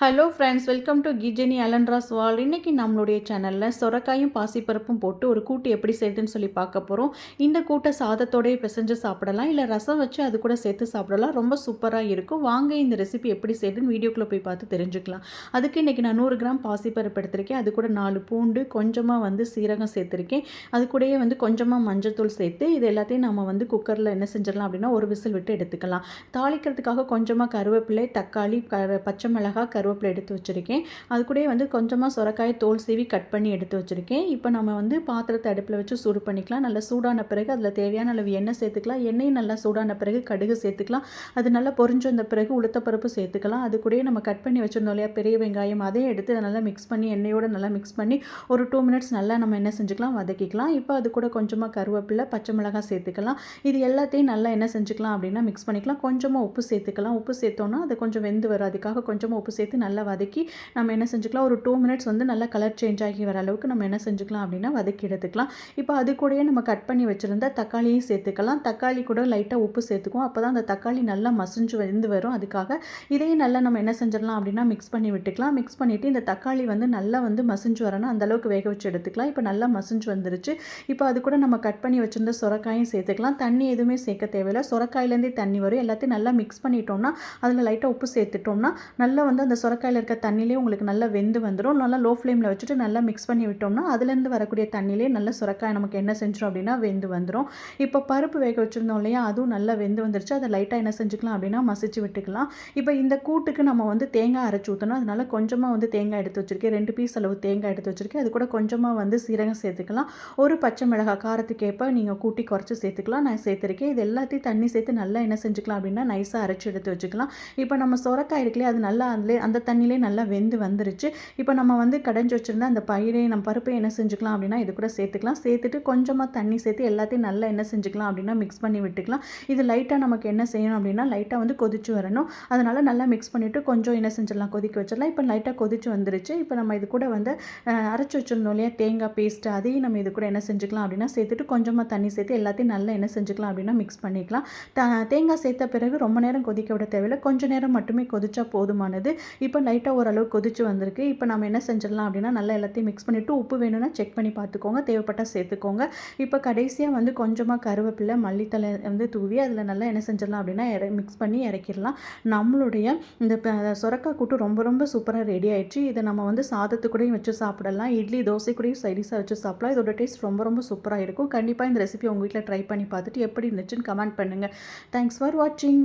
Hello friends welcome to கிஜெனி அலன்ராஸ் வால் இன்றைக்கி நம்மளுடைய சேனலில் சொரக்காயும் பாசிப்பருப்பும் போட்டு ஒரு கூட்டு எப்படி செய்யுதுன்னு சொல்லி பார்க்க போகிறோம் இந்த கூட்டை சாதத்தோடய பிசைஞ்சு சாப்பிடலாம் இல்லை ரசம் வச்சு அது கூட சேர்த்து சாப்பிடலாம். ரொம்ப சூப்பராக இருக்கும். வாங்க இந்த ரெசிபி எப்படி செய்யுதுன்னு வீடியோக்குள்ளே போய் பார்த்து தெரிஞ்சுக்கலாம். அதுக்கு இன்றைக்கி நான் நூறு கிராம் பாசிப்பருப்பு எடுத்திருக்கேன். அது கூட நாலு பூண்டு கொஞ்சமாக வந்து சீரகம் சேர்த்துருக்கேன். அது கூடயே வந்து கொஞ்சமாக மஞ்சத்தூள் சேர்த்து இது எல்லாத்தையும் நம்ம வந்து குக்கரில் என்ன செஞ்சிடலாம் அப்படின்னா ஒரு விசில் விட்டு எடுத்துக்கலாம். தாளிக்கிறதுக்காக கொஞ்சமாக கருவேப்பிலை தக்காளி க பச்சை மிளகாய் கருவேப்பிலை எடுத்து வச்சுருக்கேன். அது கூடயே வந்து கொஞ்சமாக சுரக்காய் தோல் சீவி கட் பண்ணி எடுத்து வச்சுருக்கேன். இப்போ நம்ம வந்து பாத்திரத்தை அடுப்பில் வச்சு சூடு பண்ணிக்கலாம். நல்லா சூடான பிறகு அதில் தேவையான அளவு எண்ணெய் சேர்த்துக்கலாம். எண்ணெயும் நல்லா சூடான பிறகு கடுகு சேர்த்துக்கலாம். அது நல்லா பொரிஞ்சு வந்த பிறகு உளுத்தப்பருப்பு சேர்த்துக்கலாம். அது கூடயே நம்ம கட் பண்ணி வச்சிருந்தோம் இல்லையா பெரிய வெங்காயம் அதையும் எடுத்து அதை நல்லா மிக்ஸ் பண்ணி எண்ணெயோடு நல்லா மிக்ஸ் பண்ணி ஒரு டூ மினிட்ஸ் நல்லா நம்ம என்ன செஞ்சுக்கலாம் வதக்கிக்கலாம். இப்போ அது கூட கொஞ்சமாக கருவேப்பிலை பச்சை மிளகாய் சேர்த்துக்கலாம். இது எல்லாத்தையும் நல்லா என்ன செஞ்சுக்கலாம் அப்படின்னா மிக்ஸ் பண்ணிக்கலாம். கொஞ்சமாக உப்பு சேர்த்துக்கலாம். உப்பு சேர்த்தோன்னா அது கொஞ்சம் வெந்து வரும் அதுக்காக கொஞ்சமாக உப்பு சேர்த்து நல்லா வதக்கி நம்ம என்ன செஞ்சுக்கலாம் ஒரு டூ மினிட்ஸ் வந்து நல்லா கலர் சேஞ்ச் ஆகி வர அளவுக்கு நம்ம என்ன செஞ்சுக்கலாம் அப்படின்னா வதக்கி எடுத்துக்கலாம். இப்போ அது கூடயே நம்ம கட் பண்ணி வச்சுருந்த தக்காளியும் சேர்த்துக்கலாம். தக்காளி கூட லைட்டாக உப்பு சேர்த்துக்குவோம். அப்போ தான் அந்த தக்காளி நல்லா மசிஞ்சு வந்து வரும். அதுக்காக இதையும் நல்லா நம்ம என்ன செஞ்சிடலாம் அப்படின்னா மிக்ஸ் பண்ணி விட்டுக்கலாம். மிக்ஸ் பண்ணிவிட்டு இந்த தக்காளி வந்து நல்லா வந்து மசிஞ்சு வரணும். அந்த அளவுக்கு வேக வச்சு எடுத்துக்கலாம். இப்போ நல்லா மசிஞ்சு வந்துருச்சு. இப்போ அது கூட நம்ம கட் பண்ணி வச்சுருந்த சுரக்காயும் சேர்த்துக்கலாம். தண்ணி எதுவுமே சேர்க்க தேவையில்லை. சுரக்காயிலேருந்தே தண்ணி வரும். எல்லாத்தையும் நல்லா மிக்ஸ் பண்ணிட்டோம்னா அதில் லைட்டாக உப்பு சேர்த்துட்டோம்னா நல்லா வந்து அந்த சுரக்காயில் இருக்க தண்ணியிலே உங்களுக்கு நல்லா வெந்து வந்துடும் நல்லா லோ ஃப்ளேமில் வச்சுட்டு நல்லா மிக்ஸ் பண்ணி விட்டோம்னா அதுலேருந்து வரக்கூடிய தண்ணியிலே நல்லா சுரக்காய் நமக்கு என்ன செஞ்சிடும் அப்படின்னா வெந்து வந்துடும் இப்போ பருப்பு வேக வச்சுருந்தோம் இல்லையா அதுவும் நல்லா வெந்து வந்துருச்சு. அதை லைட்டாக என்ன செஞ்சுக்கலாம் அப்படின்னா மசிச்சு விட்டுக்கலாம். இப்போ இந்த கூட்டுக்கு நம்ம வந்து தேங்காய் அரைச்சி ஊற்றணும் அதனால கொஞ்சமாக வந்து தேங்காய் எடுத்து வச்சுருக்கேன். ரெண்டு பீஸ் அளவு தேங்காய் எடுத்து வச்சுருக்கேன். அது கூட கொஞ்சமாக வந்து சீரகம் சேர்த்துக்கலாம். ஒரு பச்சை மிளகாய் காரத்துக்கேற்ப நீங்கள் கூட்டி குறைச்சி சேர்த்துக்கலாம். நான் சேர்த்துருக்கேன். இது எல்லாத்தையும் தண்ணி சேர்த்து நல்லா என்ன செஞ்சுக்கலாம் அப்படின்னா நைஸாக அரைச்சி எடுத்து வச்சுக்கலாம். இப்போ நம்ம சுரக்காய் இருக்குல்லையே அது நல்லா அதில் அந்த தண்ணியிலே நல்லா வெந்து வந்துருச்சு. இப்போ நம்ம வந்து கடைஞ்சி வச்சுருந்த அந்த பயிரை நம்ம பருப்பை என்ன செஞ்சுக்கலாம் அப்படின்னா இது கூட சேர்த்துக்கலாம். சேர்த்துட்டு கொஞ்சமாக தண்ணி சேர்த்து எல்லாத்தையும் நல்லா என்ன செஞ்சுக்கலாம் அப்படின்னா மிக்ஸ் பண்ணி விட்டுக்கலாம். இது லைட்டாக நமக்கு என்ன செய்யணும் அப்படின்னா லைட்டாக வந்து கொதிச்சு வரணும். அதனால் நல்லா மிக்ஸ் பண்ணிவிட்டு கொஞ்சம் என்ன செஞ்சிடலாம் கொதிக்க வச்சிடலாம். இப்போ லைட்டாக கொதிச்சு வந்துருச்சு. இப்போ நம்ம இது கூட வந்து அரைச்சி வச்சுருந்தோம் இல்லையா தேங்காய் பேஸ்ட்டு அதையும் நம்ம இது கூட என்ன செஞ்சுக்கலாம் அப்படின்னா சேர்த்துட்டு கொஞ்சமாக தண்ணி சேர்த்து எல்லாத்தையும் நல்லா என்ன செஞ்சுக்கலாம் அப்படின்னா மிக்ஸ் பண்ணிக்கலாம். தேங்காய் சேர்த்த பிறகு ரொம்ப நேரம் கொதிக்க விட தேவையில்லை. கொஞ்சம் நேரம் மட்டுமே கொதிச்சா போதுமானது. இப்போ லைட்டாக ஓரளவு கொதிச்சு வந்திருக்கு. இப்போ நம்ம என்ன செஞ்சிடலாம் அப்படின்னா நல்லா எல்லாத்தையும் மிக்ஸ் பண்ணிவிட்டு உப்பு வேணும்னா செக் பண்ணி பார்த்துக்கோங்க. தேவைப்பட்டால் சேர்த்துக்கோங்க. இப்போ கடைசியாக வந்து கொஞ்சமாக கருவேப்பிலை மல்லித்தலை வந்து தூவி அதில் நல்லா என்ன செஞ்சிடலாம் அப்படின்னா மிக்ஸ் பண்ணி இறக்கிடலாம். நம்மளுடைய இந்த சுரக்காய் கூட்டு ரொம்ப ரொம்ப சூப்பராக ரெடி ஆயிடுச்சு. இதை நம்ம வந்து சாதத்துக்கூடையும் வச்சு சாப்பிடலாம். இட்லி தோசை கூடயும் சைடிஸாக வச்சு சாப்பிடலாம். இதோட டேஸ்ட் ரொம்ப ரொம்ப சூப்பராக இருக்கும். கண்டிப்பாக இந்த ரெசிபி உங்கள் வீட்டில் ட்ரை பண்ணி பார்த்துட்டு எப்படி இருந்துச்சுன்னு கமெண்ட் பண்ணுங்கள் தேங்க்ஸ் ஃபார் வாட்சிங்